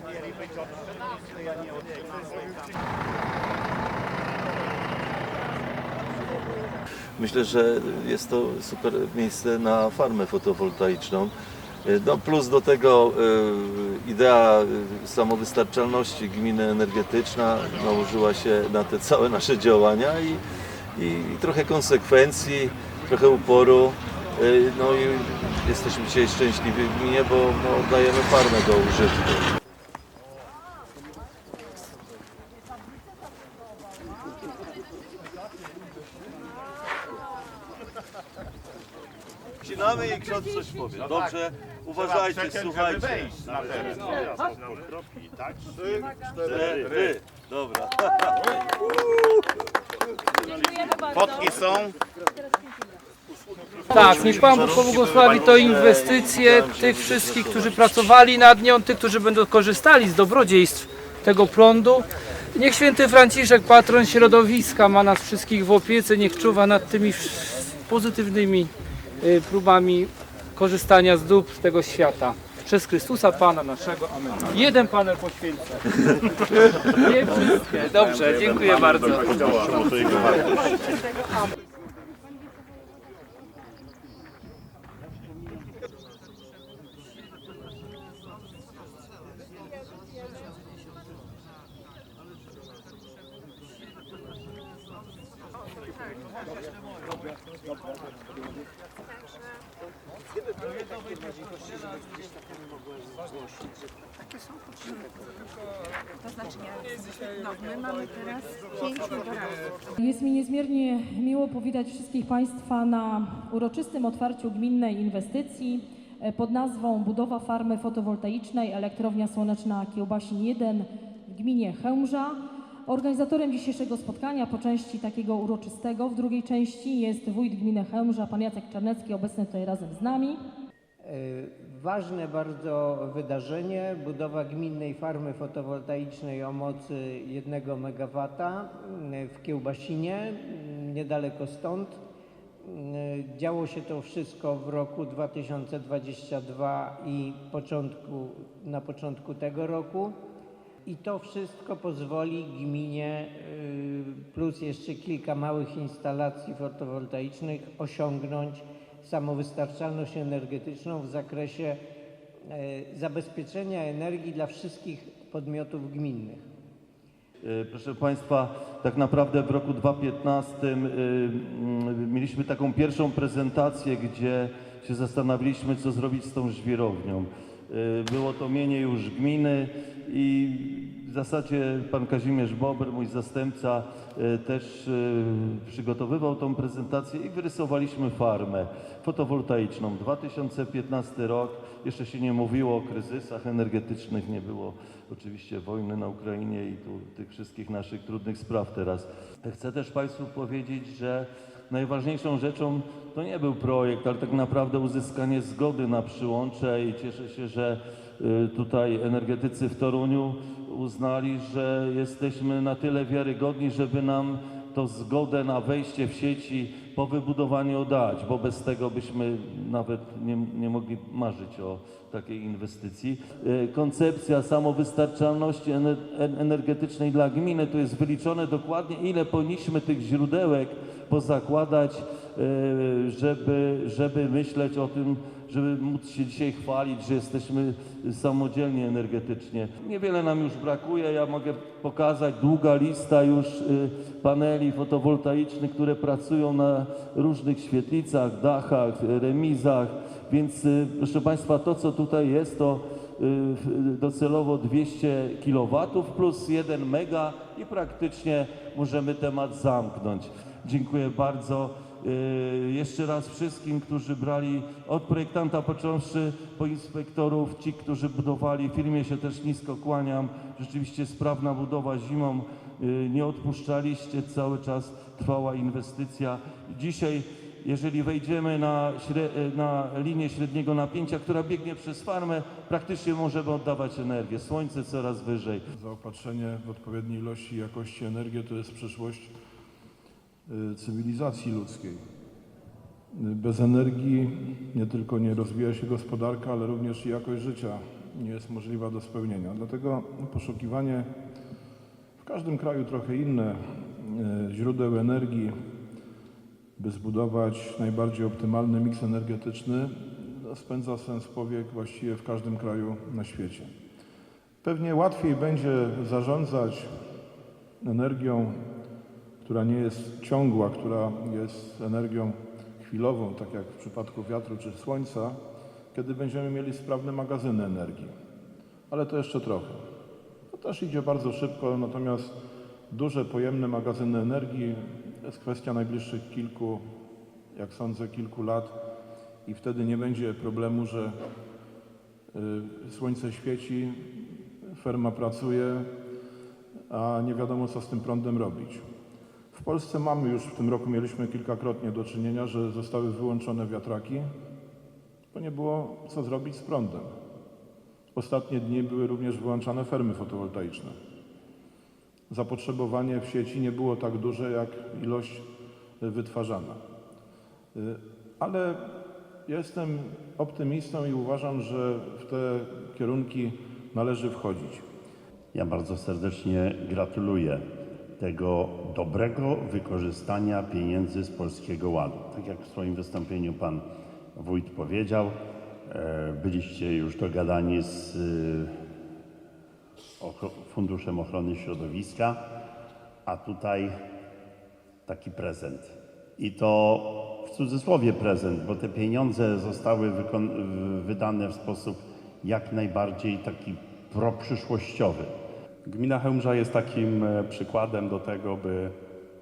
bo mieli być od 14, a nie od 13. Myślę, że jest to super miejsce na farmę fotowoltaiczną. No plus do tego y, idea samowystarczalności gminy energetyczna nałożyła się na te całe nasze działania i, i, i trochę konsekwencji, trochę uporu. Y, No i jesteśmy dzisiaj szczęśliwi w gminie, bo no, oddajemy farmę do użytku. Wcinamy i ksiądz coś powie. Dobrze, uważajcie, Przecież, żeby słuchajcie. na teren. Tak? Trzy, cztery. Cztery. Dobra. Fotki są. Tak, niech Pan Bóg pobłogosławi to inwestycje tych wszystkich, którzy pracowali nad nią, tych, którzy będą korzystali z dobrodziejstw tego prądu. Niech święty Franciszek, patron środowiska, ma nas wszystkich w opiece, niech czuwa nad tymi pozytywnymi y, próbami korzystania z dóbr tego świata. Przez Chrystusa Pana naszego. Amen. Jeden panel poświęcę. Nie wszystkie. Dobrze, dziękuję bardzo. To znaczy nie, no, my mamy teraz. Jest mi niezmiernie miło powitać wszystkich Państwa na uroczystym otwarciu gminnej inwestycji e, pod nazwą Budowa farmy fotowoltaicznej Elektrownia Słoneczna Kiełbasin 1 w gminie Chełmża. Organizatorem dzisiejszego spotkania po części takiego uroczystego, w drugiej części jest wójt gminy Chełmża, pan Jacek Czarnecki, obecny tutaj razem z nami. E, Ważne bardzo wydarzenie, budowa gminnej farmy fotowoltaicznej o mocy 1 MW w Kiełbasinie, niedaleko stąd. E, Działo się to wszystko w roku 2022 i początku, na początku tego roku. I to wszystko pozwoli gminie, plus jeszcze kilka małych instalacji fotowoltaicznych, osiągnąć samowystarczalność energetyczną w zakresie e, zabezpieczenia energii dla wszystkich podmiotów gminnych. E, Proszę Państwa, tak naprawdę w roku 2015 y, mm, mieliśmy taką pierwszą prezentację, gdzie się zastanawialiśmy, co zrobić z tą żwirownią. Było to mienie już gminy i zasadzie pan Kazimierz Bober, mój zastępca, y, też y, przygotowywał tą prezentację i wyrysowaliśmy farmę fotowoltaiczną. 2015 rok, jeszcze się nie mówiło o kryzysach energetycznych, nie było oczywiście wojny na Ukrainie i tu tych wszystkich naszych trudnych spraw teraz. Chcę też Państwu powiedzieć, że najważniejszą rzeczą to nie był projekt, ale tak naprawdę uzyskanie zgody na przyłącze i cieszę się, że y, tutaj energetycy w Toruniu uznali, że jesteśmy na tyle wiarygodni, żeby nam to zgodę na wejście w sieci po wybudowaniu dać, bo bez tego byśmy nawet nie, nie mogli marzyć o takiej inwestycji. E, Koncepcja samowystarczalności ener- en- energetycznej dla gminy to jest wyliczone dokładnie, ile powinniśmy tych źródełek pozakładać, e, żeby, żeby myśleć o tym, żeby móc się dzisiaj chwalić, że jesteśmy samodzielni energetycznie. Niewiele nam już brakuje, ja mogę pokazać długa lista już y, paneli fotowoltaicznych, które pracują na różnych świetlicach, dachach, remizach, więc y, proszę Państwa, to co tutaj jest, to y, docelowo 200 kW plus 1 mega i praktycznie możemy temat zamknąć. Dziękuję bardzo. Y, Jeszcze raz wszystkim, którzy brali od projektanta począwszy po inspektorów, ci, którzy budowali, firmie się też nisko kłaniam. Rzeczywiście sprawna budowa zimą, y, nie odpuszczaliście, cały czas trwała inwestycja. Dzisiaj, jeżeli wejdziemy na, śre- na linię średniego napięcia, która biegnie przez farmę, praktycznie możemy oddawać energię. Słońce coraz wyżej. Zaopatrzenie w odpowiedniej ilości i jakości energii to jest przyszłość y, cywilizacji ludzkiej. Y, Bez energii nie tylko nie rozwija się gospodarka, ale również i jakość życia nie jest możliwa do spełnienia. Dlatego poszukiwanie w każdym kraju trochę inne e, źródeł energii, by zbudować najbardziej optymalny miks energetyczny, spędza sens powiek właściwie w każdym kraju na świecie. Pewnie łatwiej będzie zarządzać energią, która nie jest ciągła, która jest energią chwilową, tak jak w przypadku wiatru czy słońca, kiedy będziemy mieli sprawne magazyny energii. Ale to jeszcze trochę. To też idzie bardzo szybko, natomiast duże, pojemne magazyny energii jest kwestia najbliższych kilku, jak sądzę, kilku lat i wtedy nie będzie problemu, że y, słońce świeci, ferma pracuje, a nie wiadomo co z tym prądem robić. W Polsce mamy już, w tym roku mieliśmy kilkakrotnie do czynienia, że zostały wyłączone wiatraki, bo nie było co zrobić z prądem. Ostatnie dni były również wyłączane fermy fotowoltaiczne. Zapotrzebowanie w sieci nie było tak duże jak ilość wytwarzana. Y, Ale jestem optymistą i uważam, że w te kierunki należy wchodzić. Ja bardzo serdecznie gratuluję tego dobrego wykorzystania pieniędzy z Polskiego Ładu. Tak jak w swoim wystąpieniu pan wójt powiedział, e, byliście już dogadani z e, Funduszem Ochrony Środowiska, a tutaj taki prezent. I to w cudzysłowie prezent, bo te pieniądze zostały wydane w sposób jak najbardziej taki proprzyszłościowy. Gmina Chełmża jest takim e, przykładem do tego, by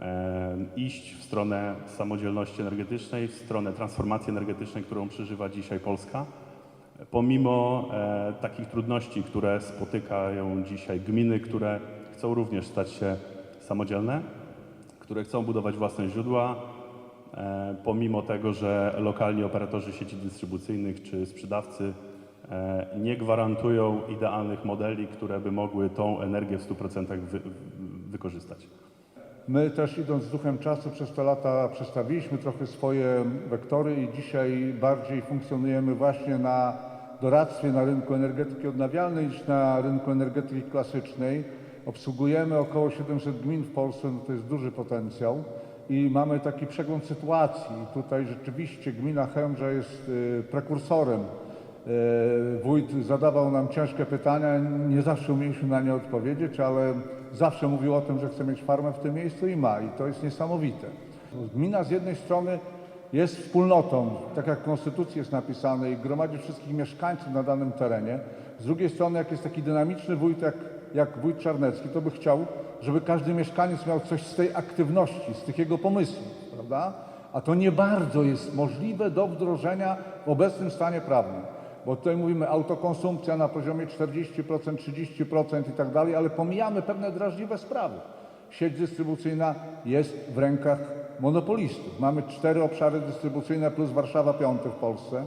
e, iść w stronę samodzielności energetycznej, w stronę transformacji energetycznej, którą przeżywa dzisiaj Polska. Pomimo e, takich trudności, które spotykają dzisiaj gminy, które chcą również stać się samodzielne, które chcą budować własne źródła, pomimo tego, że lokalni operatorzy sieci dystrybucyjnych czy sprzedawcy nie gwarantują idealnych modeli, które by mogły tą energię w 100% wy, wykorzystać. My też idąc z duchem czasu przez te lata przestawiliśmy trochę swoje wektory i dzisiaj bardziej funkcjonujemy właśnie na doradztwie na rynku energetyki odnawialnej niż na rynku energetyki klasycznej. Obsługujemy około 700 gmin w Polsce, no to jest duży potencjał i mamy taki przegląd sytuacji. Tutaj rzeczywiście gmina Chełmża jest y, prekursorem E, Wójt zadawał nam ciężkie pytania, nie zawsze umieliśmy na nie odpowiedzieć, ale zawsze mówił o tym, że chce mieć farmę w tym miejscu i ma. I to jest niesamowite. Gmina z jednej strony jest wspólnotą, tak jak w Konstytucji jest napisane, i gromadzi wszystkich mieszkańców na danym terenie. Z drugiej strony, jak jest taki dynamiczny wójt, jak, jak wójt Czarnecki, to by chciał, żeby każdy mieszkaniec miał coś z tej aktywności, z tych jego pomysłów, prawda? A to nie bardzo jest możliwe do wdrożenia w obecnym stanie prawnym. Bo tutaj mówimy autokonsumpcja na poziomie 40%, 30% i tak dalej, ale pomijamy pewne drażliwe sprawy. Sieć dystrybucyjna jest w rękach monopolistów. Mamy cztery obszary dystrybucyjne plus Warszawa piąty w Polsce.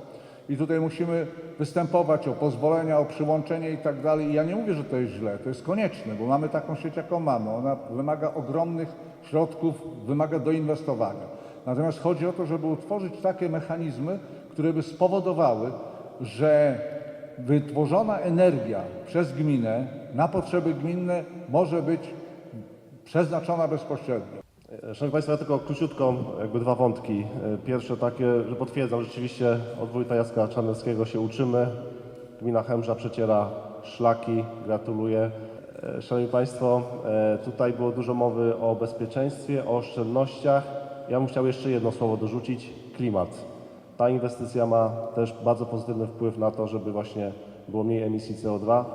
I tutaj musimy występować o pozwolenia, o przyłączenie i tak dalej. I ja nie mówię, że to jest źle, to jest konieczne, bo mamy taką sieć, jaką mamy. Ona wymaga ogromnych środków, wymaga doinwestowania. Natomiast chodzi o to, żeby utworzyć takie mechanizmy, które by spowodowały, że wytworzona energia przez gminę na potrzeby gminne może być przeznaczona bezpośrednio. Szanowni Państwo, ja tylko króciutko, jakby dwa wątki. Pierwsze takie, że potwierdzam, rzeczywiście od wójta Jacka Czarneckiego się uczymy. Gmina Chemża przeciera szlaki, gratuluję. E, Szanowni Państwo, e, tutaj było dużo mowy o bezpieczeństwie, o oszczędnościach. Ja bym chciał jeszcze jedno słowo dorzucić, klimat. Ta inwestycja ma też bardzo pozytywny wpływ na to, żeby właśnie było mniej emisji CO2.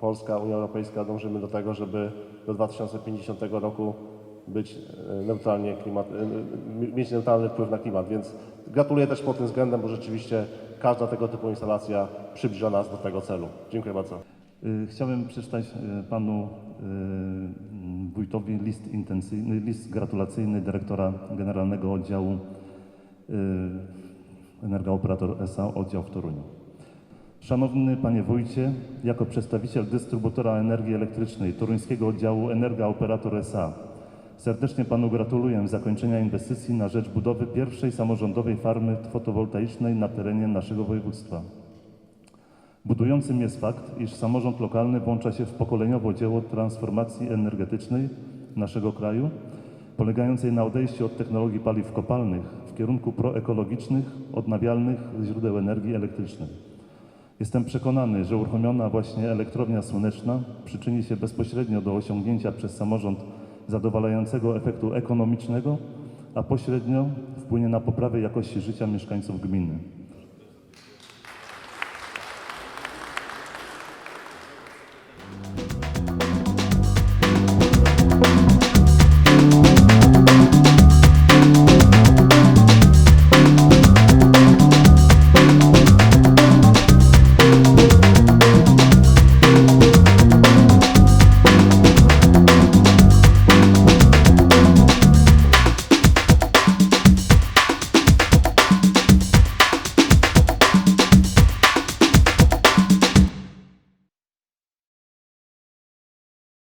Polska, Unia Europejska dążymy do tego, żeby do 2050 roku być e, neutralnie klimat, e, mieć neutralny wpływ na klimat, więc gratuluję też pod tym względem, bo rzeczywiście każda tego typu instalacja przybliża nas do tego celu. Dziękuję bardzo. Y, Chciałem przeczytać panu wójtowi list list gratulacyjny dyrektora Generalnego Oddziału Energooperator SA oddział w Toruniu. Szanowny Panie Wójcie, jako przedstawiciel dystrybutora energii elektrycznej Toruńskiego Oddziału Energooperator SA serdecznie Panu gratuluję zakończenia inwestycji na rzecz budowy pierwszej samorządowej farmy fotowoltaicznej na terenie naszego województwa. Budującym jest fakt, iż samorząd lokalny włącza się w pokoleniowo dzieło transformacji energetycznej naszego kraju, polegającej na odejściu od technologii paliw kopalnych kierunku proekologicznych, odnawialnych źródeł energii elektrycznej. Jestem przekonany, że uruchomiona właśnie elektrownia słoneczna przyczyni się bezpośrednio do osiągnięcia przez samorząd zadowalającego efektu ekonomicznego, a pośrednio wpłynie na poprawę jakości życia mieszkańców gminy.